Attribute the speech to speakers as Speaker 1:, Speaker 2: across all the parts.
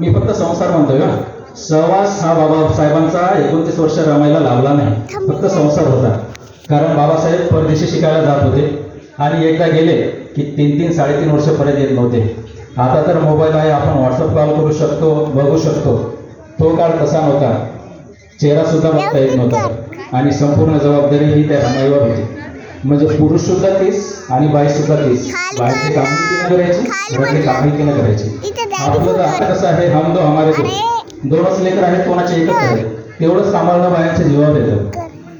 Speaker 1: मी फक्त संसार म्हणतोय का सहवास हा बाबासाहेबांचा एकोणतीस वर्ष रमायला लाभला नाही. फक्त संसार होता. कारण बाबासाहेब परदेशी शिकायला जात होते. आणि एकदा गेले की तीन तीन साडेतीन वर्ष परत येत नव्हते. आता तर मोबाईल आहे आपण व्हॉट्सअप कॉल करू शकतो बघू शकतो. तो काळ तसा नव्हता. चेहरा सुद्धा बघता येत नव्हता. आणि संपूर्ण जबाबदारी ही त्या रमाईवर होती. म्हणजे पुरुष सुद्धा तीस आणि बाई सुद्धा तीस. बाईची कामही तिनं करायची? घरातले कामही तिनं करायची? आपलं आता कसं आहे हम दो हमारे दो दोनच लेकर आहेत कोणाचे एकच आहेत तेवढंच सांभाळणं बायांच्या जीवावर येतं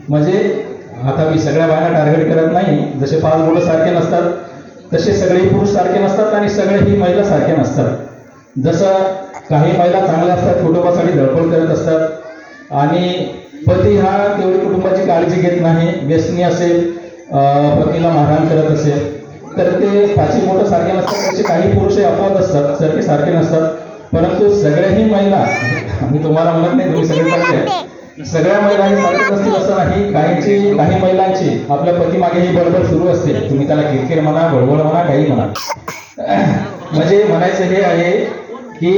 Speaker 1: म्हणजे आता मी सगळ्या बायांना टार्गेट करत नाही. जसे पाच मुलं सारखे नसतात तसे सगळे पुरुष सारखे नसतात आणि सगळेही महिला सारखे नसतात. जसं काही महिला चांगल्या असतात कुटुंबासाठी धडपड करत असतात. आणि पती हा तेवढी कुटुंबाची काळजी घेत नाही. व्यसनी असेल अं, पतीला मारहाण करत असेल. तर ते पाचवी मोठं सारखे नसतात त्याचे काही पुरुष अपवाद असतात सारखे सारखे नसतात. परंतु सगळ्याही महिला मी तुम्हाला म्हणत नाही तुम्ही सगळे सारखे सगळ्या महिला हे सारखेच असतील असं नाही काहींची काही महिलांची आपल्या पतीमागे ही बडबड सुरू असते तुम्ही त्याला किरकिर म्हणा बडबड म्हणा काही म्हणा. म्हणजे म्हणायचं हे आहे की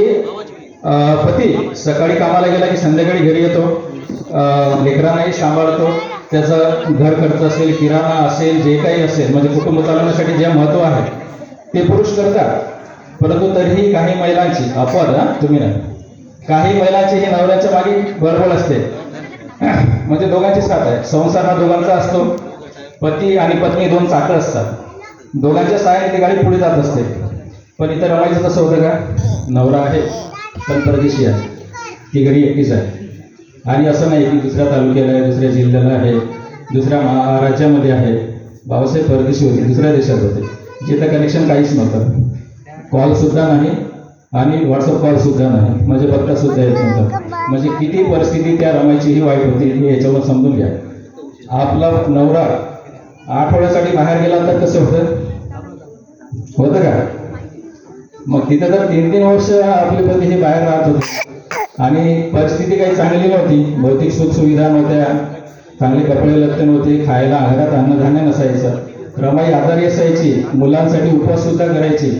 Speaker 1: पती सकाळी कामाला गेला की संध्याकाळी घरी येतो लेकरांनाही सांभाळतो त्याचा घर खर्च असेल किराणा असेल जे काही असेल म्हणजे कुटुंब चालवण्यासाठी जे महत्त्व आहे ते पुरुष करतात. परंतु तरीही काही महिलांची अपवाद हा? तुम्ही नाही. काही महिलांची हे नवऱ्याच्या मागे बडबड असते. म्हणजे दोघांची साथ आहे. संसार हा दोघांचा असतो. पती आणि पत्नी दोन चाकं असतात. दोघांच्या सहाय्याने ती गाडी पुढे जात असते. पण इथं रमायचं कसं होतं का? नवरा आहे पण परदेशी आहे. ती घरी एकटीच आहे. आणि असं नाही की दुसऱ्या तालुक्याला आहे दुसऱ्या जिल्ह्याला आहे दुसऱ्या राज्यामध्ये आहे. बाबासाहेब परदेशी होते दुसऱ्या देशात होते. जिथं कनेक्शन काहीच नव्हतं. कॉल सुद्धा नाही आणि व्हॉट्सअप कॉल सुद्धा नाही. म्हणजे बघता सुद्धा येत नव्हतं. म्हणजे किती परिस्थिती त्या रमायची ही वाईट होती हे याच्यावर समजून घ्या. आपला नवरा आठवड्यासाठी बाहेर गेला तर कसं होतं? होतं का? मग तिथं तर तीन तीन वर्ष आपले पती हे बाहेर राहत होते. आणि परिस्थिती काही चांगली नव्हती. भौतिक सुख सुविधा नव्हत्या. चांगले कपडे लत्ते नव्हते. खायला आहारात अन्नधान्य नसायचं. रमाई आजारी असायची. मुलांसाठी उपवास सुद्धा करायची.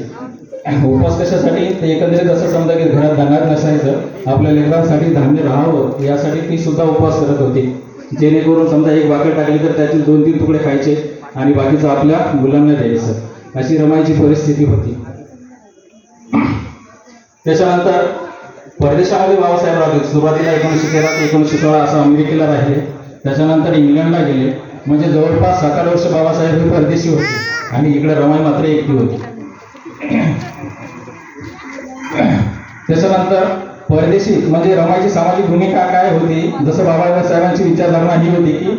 Speaker 1: उपवास कशासाठी? ते एकंदरीत असं समजा की घरात धान्यात नसायचं. आपल्या लेकरांसाठी धान्य राहावं यासाठी ती सुद्धा उपवास करत होती. जेणेकरून समजा एक वाकड टाकली तर त्यातील दोन तीन तुकडे खायचे आणि बाकीचं आपल्या मुलांना द्यायचं. अशी रमाईची परिस्थिती होती. त्याच्यानंतर परदेशामध्ये बाबासाहेब राहते सुरुवातीला एकोणीसशे तेरा ते एकोणीसशे सोळा असं अमेरिकेला राहिले. त्याच्यानंतर इंग्लंडला गेले. म्हणजे जवळपास सात आठ वर्ष बाबासाहेब हे परदेशी होते. आणि इकडे रमाई मात्र एकटी होती. त्याच्यानंतर परदेशी म्हणजे रमाईची सामाजिक भूमिका काय होती? जसं बाबासाहेबांची विचारधारणा ही होती की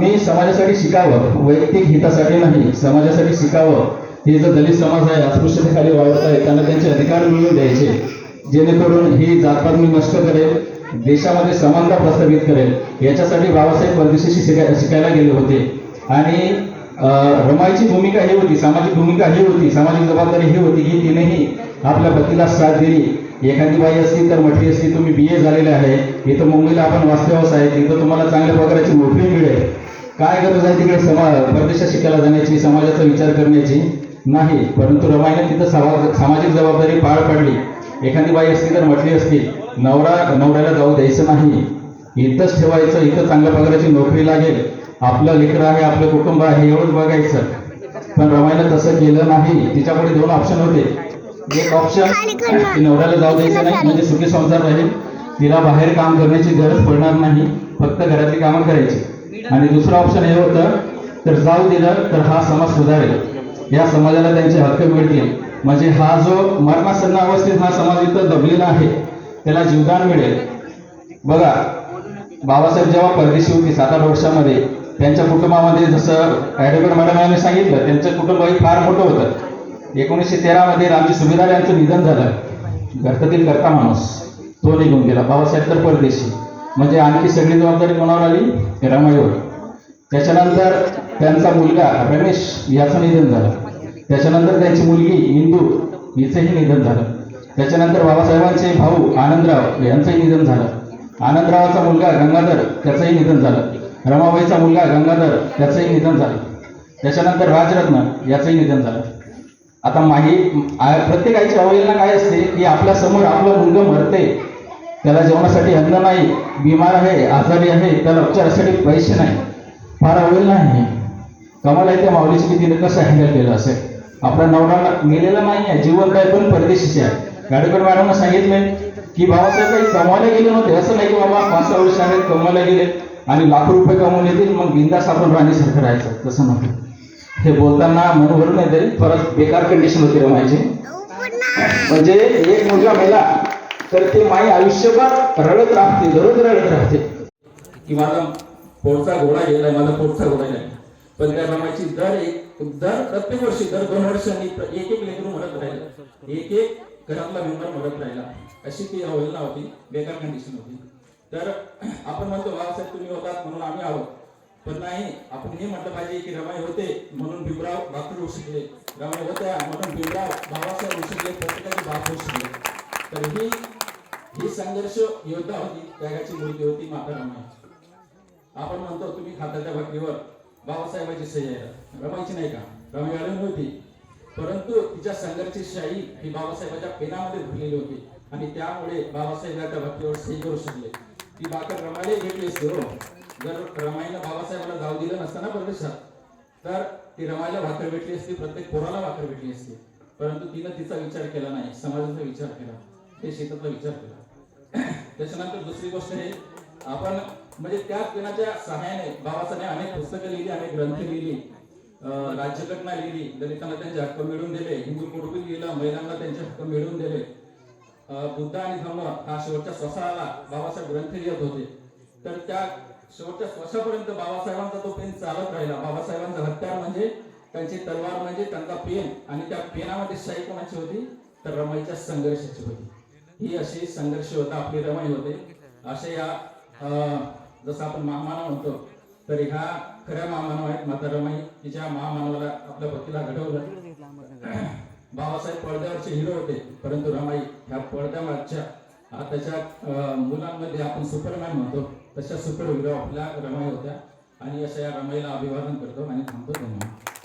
Speaker 1: मी समाजासाठी शिकावं वैयक्तिक हितासाठी नाही समाजासाठी शिकावं. हे जो दलित समाज आहे अस्पृश्यतेखाली वावरत आहे त्यांना त्यांचे अधिकार मिळवून द्यायचे. जेणेकरून ही जातपात मी नष्ट करेल देशामध्ये समानता प्रस्थापित करेल. याच्यासाठी बाबासाहेब परदेशी शिकाय शिकायला गेले होते. आणि रमाईची भूमिका ही होती सामाजिक भूमिका ही होती सामाजिक जबाबदारी ही होती की तिनेही आपल्या पतीला साथ दिली. एखादी बाई असती तर म्हटली असती तुम्ही बी ए झालेले आहे. इथं मुंबईला आपण वास्तव्यास आहे तिथं तुम्हाला चांगल्या प्रकारची नोकरी मिळेल. काय गरज आहे तिकडे समाज परदेशात शिकायला जाण्याची समाजाचा विचार करण्याची? नाही परंतु रमाईने तिथं समाज सामाजिक जबाबदारी पार पाडली. एखादी बाई असती तर म्हटली असती नवरा नवऱ्याला जाऊ द्यायचं नाही. इथंच ठेवायचं इथं चांगल्या प्रकारची नोकरी लागेल. आपलं लेकर आहे आपलं कुटुंब आहे एवढंच बघायचं. पण रमाईनं तसं केलं नाही. तिच्याकडे दोन ऑप्शन होते. एक ऑप्शन की नवऱ्याला जाऊ द्यायचं नाही म्हणजे सुखी संसार राहील. तिला बाहेर काम करण्याची गरज पडणार नाही फक्त घरातली कामं करायची. आणि दुसरं ऑप्शन हे होतं तर जाऊ दिलं तर हा समाज सुधारेल. या समाजाला त्यांचे हक्क मिळतील. म्हणजे हा जो मरणासन्न अवस्थेत हा समाज इथं दबलेला आहे त्याला जीवदान मिळेल. बघा बाबासाहेब जेव्हा परदेशी होती सात आठ वर्षामध्ये त्यांच्या कुटुंबामध्ये जसं ॲडव्होकेट मॅडम यांनी सांगितलं त्यांचं कुटुंबही फार मोठं होतं. एकोणीसशे तेरामध्ये रामजी सुभेदार यांचं निधन झालं. घरतातील करता माणूस तो निघून गेला. बाबासाहेब तर परदेशी. म्हणजे आणखी सगळी जबाबदारी कोणावर आली? रमाईवर त्याच्यानंतर त्यांचा मुलगा रमेश याचं निधन झालं. त्याच्यानंतर त्यांची मुलगी इंदू हिचंही निधन झालं. त्याच्यानंतर बाबासाहेबांचे भाऊ आनंदराव यांचंही निधन झालं. आनंदरावाचा मुलगा गंगाधर त्याचंही निधन झालं. रमाबाईचा मुलगा गंगाधर त्याचंही निधन झालं. त्याच्यानंतर राजरत्न याचंही निधन झालं. आता माही प्रत्येकाची प्रत्येक अवहेलना काय असते की आपल्यासमोर आपलं मुलगा मरते त्याला जेवणासाठी अन्न नाही बिमार आहे आजारी आहे त्याला उपचारासाठी पैसे नाही. फार अवहेलना आहे कमाला त्या माऊलीची तिने कसं हँडल केलं असेल. आपला नवरा गेलेला नाही आहे जीवन काय पण परदेशीचे आहे. गाडीकर मॅडमनं सांगितले की बाबासाहेब काही कमावले गेले नव्हते. असं नाही की बाबा पाच सहा वर्ष आहेत कमावले गेले आणि लाखो रुपये कमवून येतील मग बिंदास आपण राणीसारखं राहायचं. तसं नव्हतं हे बोलताना मन भरून तरी परत बेकार कंडिशन होती रमायची म्हणजे एक मुलगा मेला तर ते माई आयुष्यभर रडत राहते दररोज रडत राहते. की माझा पोटचा घोडा गेलाय माझा पोटचा घोडा नाही. पण त्या रमायची दर एक दर प्रत्येक वर्षी दर दोन वर्षांनी एक एक लेकरू म्हणत राहिलं. एक एक घरातला मेंबर म्हणत राहिला. अशी ती अवहेलना होती बेकार कंडिशन होती. तर आपण म्हणतो बाबासाहेब तुम्ही होतात म्हणून आम्ही आहोत. पण नाही आपण हे म्हटलं पाहिजे की रमाई होते म्हणून भीमराव डॉक्टर होऊ शकले रमाई होत्या म्हणून भीमराव बाबासाहेब होऊ शकले प्रत्येकाचे बाप होऊ शकले तर ही ही संघर्ष योद्धा होती त्यागाची मूर्ती होती माता रमाई. आपण म्हणतो तुम्ही खात्याच्या भक्तीवर बाबासाहेबांची सही आहे रमायची नाही का? रमाई आली नव्हती. परंतु तिच्या संघर्षची शाही ही बाबासाहेबाच्या पेनामध्ये भरलेली होती. आणि त्यामुळे बाबासाहेब त्या सही करू शकले. ती बाकर रमाईला भेटली असते हो. जर रमाईनं बाबासाहेबांना जाऊ दिलं नसताना परदेशात तर ती रमाईला भाकर भेटली असती प्रत्येक पोराला भाकर भेटली असती. परंतु तिनं तिचा विचार केला नाही समाजाचा विचार केला. ते शेतातला विचार केला. त्याच्यानंतर दुसरी गोष्ट आहे आपण म्हणजे त्या पिण्याच्या सहाय्याने बाबासाहेब अनेक पुस्तकं लिहिली अनेक ग्रंथ लिहिली राज्यघटना लिहिली दलितांना त्यांचे हक्क मिळवून दिले हिंदू कुटुंबी लिहिलं महिलांना त्यांचे हक्क मिळवून दिले. बुद्ध आणि धम्म हा शेवटच्या स्वसाला बाबासाहेब ग्रंथ लिहित होते. तर त्या शेवटच्या श्वासापर्यंत बाबासाहेबांचा तो पेन चालत राहिला. बाबासाहेबांचं हत्यार म्हणजे त्यांची तलवार म्हणजे त्यांचा पेन आणि त्या पेनामध्ये शाही कोणाची होती? तर रमाईच्या संघर्षाची होती. ही अशी संघर्ष होता आपली रमाई होते. अशा या अं, जसं आपण महामानव म्हणतो तर ह्या खऱ्या महामानव आहेत माता रमाई तिच्या महामानवाला आपल्या पतीला घडवलं. बाबासाहेब पडद्यावरचे हिरो होते परंतु रमाई ह्या पडद्यावरच्या त्याच्या मुलांमध्ये आपण सुपरमॅन म्हणतो तशा सुपर हिरो आपल्या रमाई होत्या. आणि अशा या रमाईला अभिवादन करतो आणि थांबतो धन्यवाद.